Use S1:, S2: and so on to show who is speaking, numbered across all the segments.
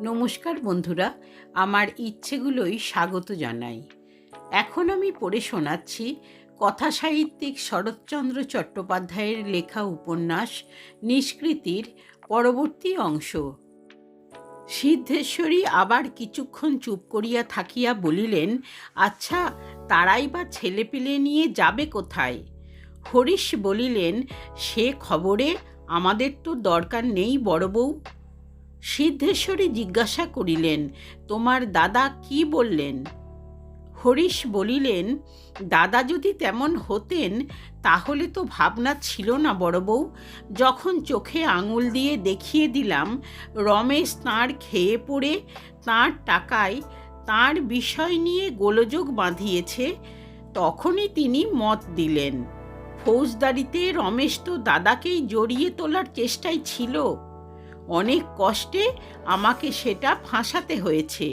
S1: নমস্কার বন্ধুরা, আমার ইচ্ছেগুলোই স্বাগত জানাই। এখন আমি পড়ে শোনাচ্ছি কথা সাহিত্যিক শরৎচন্দ্র চট্টোপাধ্যায়ের লেখা উপন্যাস নিষ্কৃতির পরবর্তী অংশ। সিদ্ধেশ্বরী আবার কিছুক্ষণ চুপ করিয়া থাকিয়া বলিলেন আচ্ছা তারাই বা ছেলেপিলে নিয়ে যাবে কোথায়? হরিশ বলিলেন, সে খবরে আমাদের তো দরকার নেই বড় বউ। সিদ্ধেশ্বরী জিজ্ঞাসা করিলেন, তোমার দাদা কি বললেন? হরিশ বলিলেন, দাদা যদি তেমন হতেন, তাহলে তো ভাবনা ছিল না বড় বউ। যখন চোখে আঙুল দিয়ে দেখিয়ে দিলাম, রমেশ তাঁর খেয়ে পড়ে, তাঁর টাকায় তাঁর বিষয় নিয়ে গোলযোগ বাঁধিয়েছে, তখনই তিনি মত দিলেন। ফৌজদারিতে রমেশ তো দাদাকেই জড়িয়ে তোলার চেষ্টায় ছিল। অনেক কষ্টে আমাকে সেটা ফাঁসাতে হয়েছে।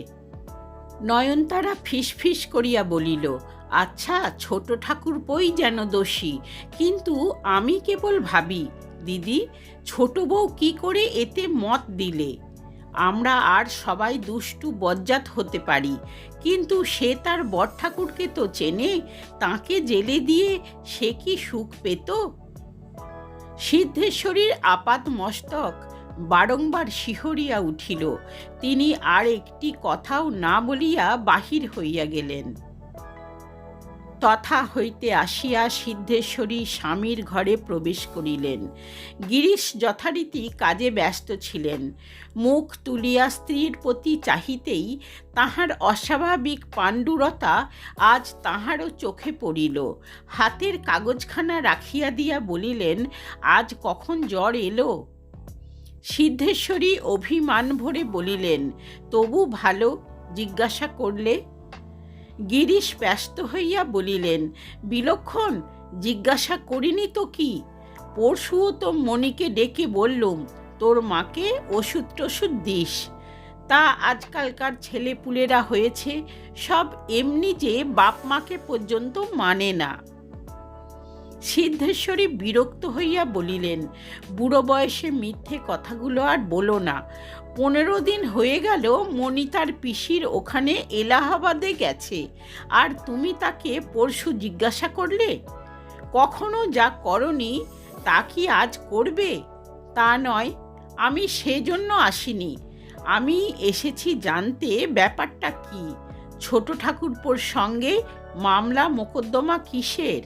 S1: নয়নতারা ফিসফিস করিয়া বলিল আচ্ছা ছোট ঠাকুর বই যেন দোষী, কিন্তু আমি কেবল ভাবি, দিদি, ছোট বউ কি করে এতে মত দিলে? আমরা আর সবাই দুষ্টু বজ্জাত হতে পারি, কিন্তু সে তার বর ঠাকুরকে তো চেনে, তাকে জেলে দিয়ে সে কি সুখ পেত? সিদ্ধেশ্বরীর আপাত মস্তক বারংবার শিহরিয়া উঠিল। তিনি আর একটি কথাও না বলিয়া বাহির হইয়া গেলেন। তথা হইতে আসিয়া সিদ্ধেশ্বরী স্বামীর ঘরে প্রবেশ করিলেন। গিরিশ যথারীতি কাজে ব্যস্ত ছিলেন। মুখ তুলিয়া স্ত্রীর প্রতি চাহিতেই তাহার অস্বাভাবিক পাণ্ডুরতা আজ তাহারও চোখে পড়িল। হাতের কাগজখানা রাখিয়া দিয়া বলিলেন, আজ কখন জ্বর এলো? সিদ্ধেশ্বরী অভিমান ভরে বলিলেন, তবু ভালো জিজ্ঞাসা করলে? গিরিশ ব্যস্ত হইয়া বলিলেন, বিলক্ষণ, জিজ্ঞাসা করিনি তো কি? পরশুও তো মণিকে ডেকে বললুম, তোর মাকে ওষুধ টষুধ দিস। তা আজকালকার ছেলেপুলেরা হয়েছে, সব এমনি যে বাপ মাকে পর্যন্ত মানে না। সিদ্ধেশ্বরী বিরক্ত হইয়া বলিলেন, বুড়ো বয়সে মিথ্যে কথাগুলো আর বলো না। পনেরো দিন হয়ে গেল, মণি তার পিসির ওখানে এলাহাবাদে গেছে। আর তুমি তাকে পরশু জিজ্ঞাসা করলে? কখনো যা করনি, তা কি আজ করবে? তা নয়, আমি সেজন্য আসিনি। আমি এসেছি জানতে ব্যাপারটা কি? ছোট ঠাকুরপোর সঙ্গে মামলা মোকদ্দমা কিসের?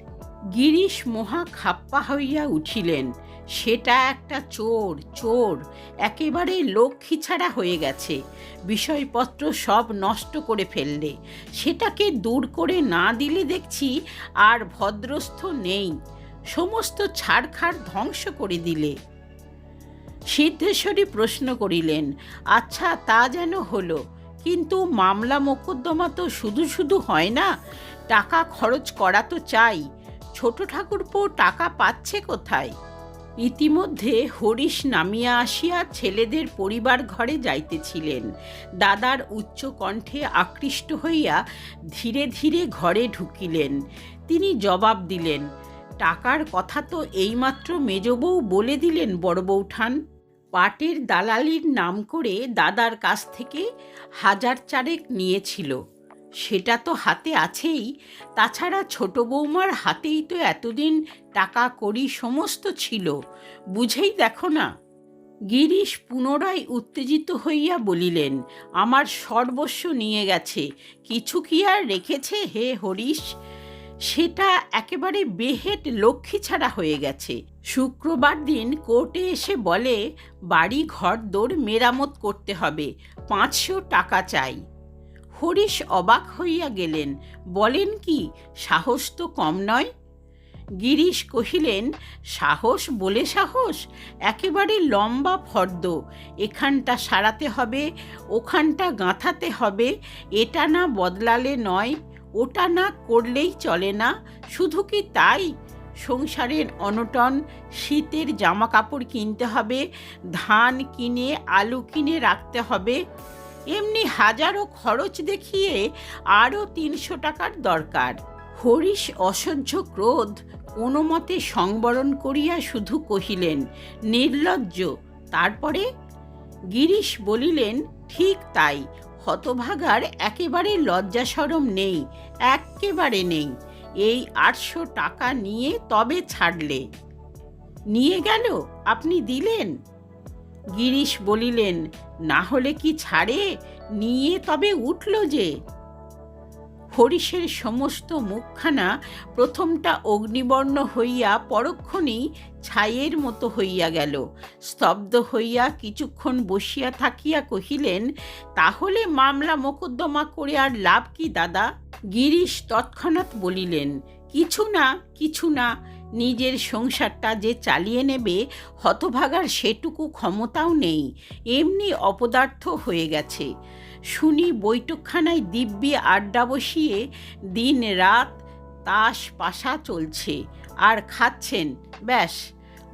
S1: গিরিশ মহা খাপ্পা হইয়া উঠিলেন। সেটা একটা চোর চোর, একেবারে লক্ষ্মী ছাড়া হয়ে গেছে। বিষয়পত্র সব নষ্ট করে ফেললে। সেটাকে দূর করে না দিলে দেখছি আর ভদ্রস্থ নেই। সমস্ত ছাড়খাড় ধ্বংস করে দিলে। সিদ্ধেশ্বরী প্রশ্ন করিলেন আচ্ছা তা যেন হলো। কিন্তু মামলা মোকদ্দমা তো শুধু শুধু হয় না। টাকা খরচ করা তো চাই। ছোট ঠাকুরপো টাকা পাচ্ছে কোথায়? ইতিমধ্যে হরিশ নামিয়া আসিয়া ছেলেদের পরিবার ঘরে যাইতেছিলেন। দাদার উচ্চ কণ্ঠে আকৃষ্ট হইয়া ধীরে ধীরে ঘরে ঢুকিলেন। তিনি জবাব দিলেন, টাকার কথা তো এইমাত্র মেজবউ বলে দিলেন বড় বৌঠান পাটের দালালির নাম করে দাদার কাছ থেকে হাজার চারেক নিয়েছিল। সেটা তো হাতে আছেই। তাছাড়া ছোট বৌমার হাতেই তো এতদিন টাকা করি সমস্ত ছিল। বুঝেই দেখো না। গিরিশ পুনরায় উত্তেজিত হইয়া বলিলেন, আমার সর্বস্ব নিয়ে গেছে। কিছু কি আর রেখেছে হে হরিশ? সেটা একেবারে বেহেট লক্ষ্মী ছাড়া হয়ে গেছে। শুক্রবার দিন কোর্টে এসে বলে বাড়ি ঘর দৌড় মেরামত করতে হবে। পাঁচশো টাকা চাই। হরিশ অবাক হইয়া গেলেন, বলেন কি, সাহস তো কম নয়? গিরিশ কহিলেন, সাহস বলে সাহস? একেবারে লম্বা ফর্দ, এখানটা সারাতে হবে, ওখানটা গাঁথাতে হবে, এটা না বদলালে নয়, ওটা না করলেই চলে না, শুধু কি তাই? সংসারের অনটন, শীতের জামা কাপড় কিনতে হবে, ধান কিনে, আলু কিনে রাখতে হবে এমনি হাজারো খরচ দেখিয়ে আরও তিনশো টাকার দরকার। হরিশ অসহ্য ক্রোধ কোনো মতে সংবরণ করিয়া শুধু কহিলেন, নির্লজ্জ, তারপরে? গিরিশ বলিলেন, ঠিক তাই, হতভাগার একেবারে লজ্জা সরম নেই একেবারে নেই, এই আটশো টাকা নিয়ে তবে ছাড়লে। নিয়ে গেল? আপনি দিলেন? গিরিশ বলিলেন, না হলে কি ছাড়ে? নিয়ে তবে উঠল যে। হরিশের সমস্ত মুখখানা প্রথমটা অগ্নিবর্ণ হইয়া পরক্ষণেই ছাইয়ের মতো হইয়া গেল। স্তব্ধ হইয়া কিছুক্ষণ বসিয়া থাকিয়া কহিলেন, তাহলে মামলা মোকদ্দমা করে আর লাভ কি, দাদা? গিরিশ তৎক্ষণাৎ বলিলেন, কিছু না কিছু না। নিজের সংসারটা যে চালিয়ে নেবে, হতভাগার সেটুকু ক্ষমতাও নেই। এমনি অপদার্থ হয়ে গেছে। শুনি বৈঠকখানায় দিব্যি আড্ডা বসিয়ে দিন রাত তাস পাশা চলছে। আর খাচ্ছেন, ব্যাস।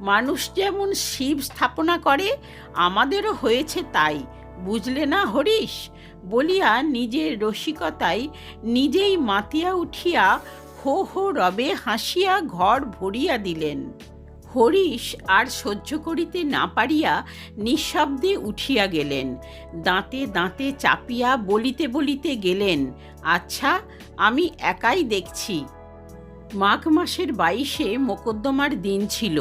S1: মানুষ যেমন শিব স্থাপনা করে, আমাদেরও হয়েছে তাই। বুঝলে না হরিশ? বলিয়া নিজের রসিকতায় নিজেই মাতিয়া উঠিয়া হো হো রবে হাসিয়া ঘর ভরিয়া দিলেন। হরিশ আর সহ্য করিতে না পারিয়া নিঃশব্দে উঠিয়া গেলেন। দাঁতে দাঁতে চাপিয়া বলিতে বলিতে গেলেন আচ্ছা আমি একাই দেখছি। মাঘ মাসের বাইশে মোকদ্দমার দিন ছিল।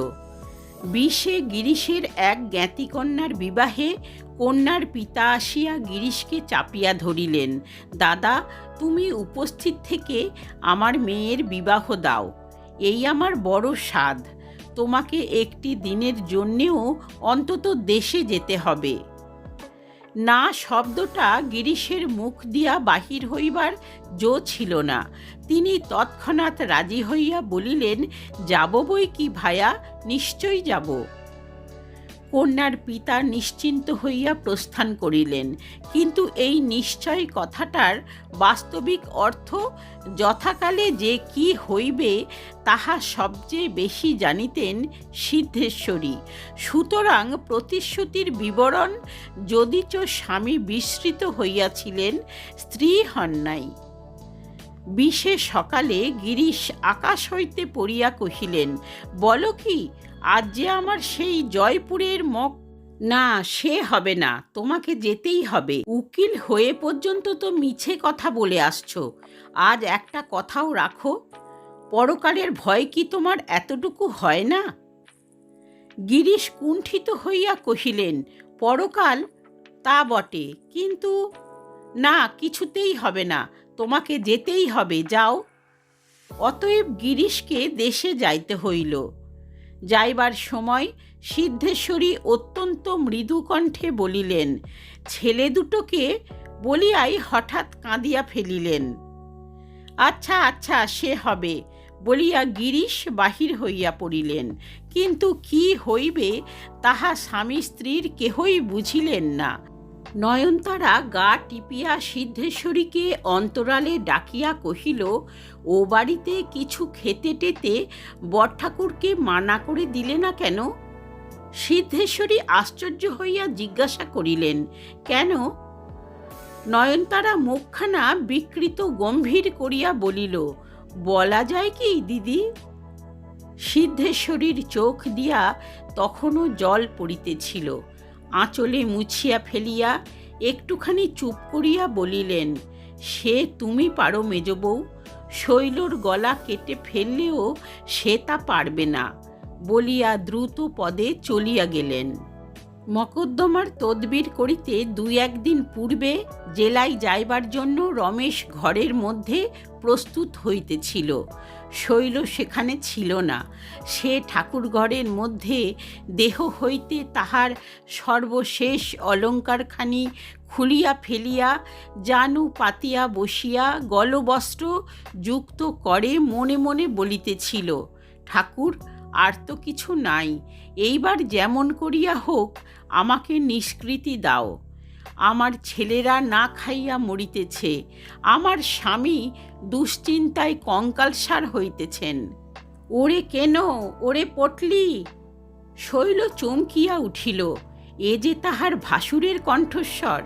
S1: বিশে গিরিশের এক জ্ঞাতিকন্যার বিবাহে কন্যার পিতা আসিয়া গিরিশকে চাপিয়া ধরিলেন। দাদা তুমি উপস্থিত থেকে আমার মেয়ের বিবাহ দাও। এই আমার বড় সাধ তোমাকে একটি দিনের জন্যেও অন্তত দেশে যেতে হবে। না শব্দটা গিরিশের মুখ দিয়া বাহির হইবার জো ছিল না। তিনি তৎক্ষণাৎ রাজি হইয়া বলিলেন, যাব বই কি ভায়া? নিশ্চয়ই যাব। কন্যার পিতা নিশ্চিন্ত হইয়া প্রস্থান করিলেন। কিন্তু এই নিশ্চয় কথাটার বাস্তবিক অর্থ যথাকালে যে কি হইবে, তাহা সবচেয়ে বেশি জানিতেন সিদ্ধেশ্বরী। সুতরাং প্রতিশ্রুতির বিবরণ, যদিচ স্বামী বিস্মৃত হইয়াছিলেন, স্ত্রী হন নাই। বিশে সকালে গিরিশ আকাশ হইতে পড়িয়া কহিলেন, বলো কি, আজ যে আমার সেই জয়পুরের মক না, সে হবে না, তোমাকে যেতেই হবে। উকিল হয়ে পর্যন্ত তো মিছে কথা বলে আসছো। আজ একটা কথাও রাখো, পরকালের ভয় কি তোমার এতটুকু হয় না? গিরিশ কুণ্ঠিত হইয়া কহিলেন, পরকাল তা বটে, কিন্তু না, কিছুতেই হবে না। তোমাকে যেতেই হবে, যাও। অতএব গিরিশকে দেশে যাইতে হইল। যাইবার সময় সিদ্ধেশ্বরী অত্যন্ত মৃদু কণ্ঠে বলিলেন, ছেলে দুটোকে বলিয়াই হঠাৎ কাঁদিয়া ফেলিলেন। আচ্ছা আচ্ছা সে হবে। বলিয়া গিরিশ বাহির হইয়া পড়িলেন। কিন্তু কি হইবে তাহা স্বামী স্ত্রীর কেহই বুঝিলেন না। নয়নতারা গা টিপিয়া সিদ্ধেশ্বরীকে অন্তরালে ডাকিয়া কহিল, ও বাড়িতে কিছু খেতে টেতে বরঠাকুরকে মানা করে দিলে না কেন? সিদ্ধেশ্বরী আশ্চর্য হইয়া জিজ্ঞাসা করিলেন, কেন? নয়নতারা মুখখানা বিকৃত গম্ভীর করিয়া বলিল, বলা যায় কি দিদি? সিদ্ধেশ্বরীর চোখ দিয়া তখনও জল পড়িতেছিল। আঁচলে মুছিয়া ফেলিয়া একটুখানি চুপ করিয়া বলিলেন, সে তুমি পারো মেজবউ, শৈলর গলা কেটে ফেললেও সে তা পারবে না। বলিয়া দ্রুত পদে চলিয়া গেলেন। মকদ্দমার তদবির করিতে দুই একদিন পূর্বে জেলায় যাইবার জন্য রমেশ ঘরের মধ্যে প্রস্তুত হইতেছিল। শৈল সেখানে ছিল না। সে ঠাকুর ঘরের মধ্যে দেহ হইতে তাহার সর্বশেষ অলঙ্কারখানি খুলিয়া ফেলিয়া, জানু পাতিয়া বসিয়া গলবস্ত্র যুক্ত করে মনে মনে বলিতেছিল, ঠাকুর, আর তো কিছু নাই। এইবার যেমন করিয়া হোক, আমাকে নিষ্কৃতি দাও। আমার ছেলেরা না খাইয়া মরিতেছে, আমার স্বামী দুশ্চিন্তায় কঙ্কালসার হইতেছেন। ওরে কেন, ওরে পটলি? শৈল চমকিয়া উঠিল, এ যে তাহার ভাসুরের কণ্ঠস্বর।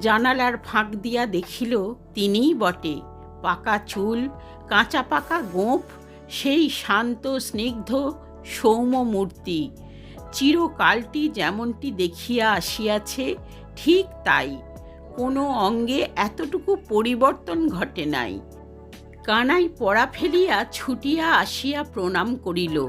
S1: জানালার ফাঁক দিয়া দেখিল তিনিই বটে, পাকা চুল, কাঁচা পাকা গোঁফ, সেই শান্ত, স্নিগ্ধ সৌম্য মূর্তি চিরকালটি যেমনটি দেখিয়া আসিয়াছে ঠিক তাই। কোনো অঙ্গে এতটুকু পরিবর্তন ঘটে নাই। কানাই পড়া ফেলিয়া ছুটিয়া আসিয়া প্রণাম করিল।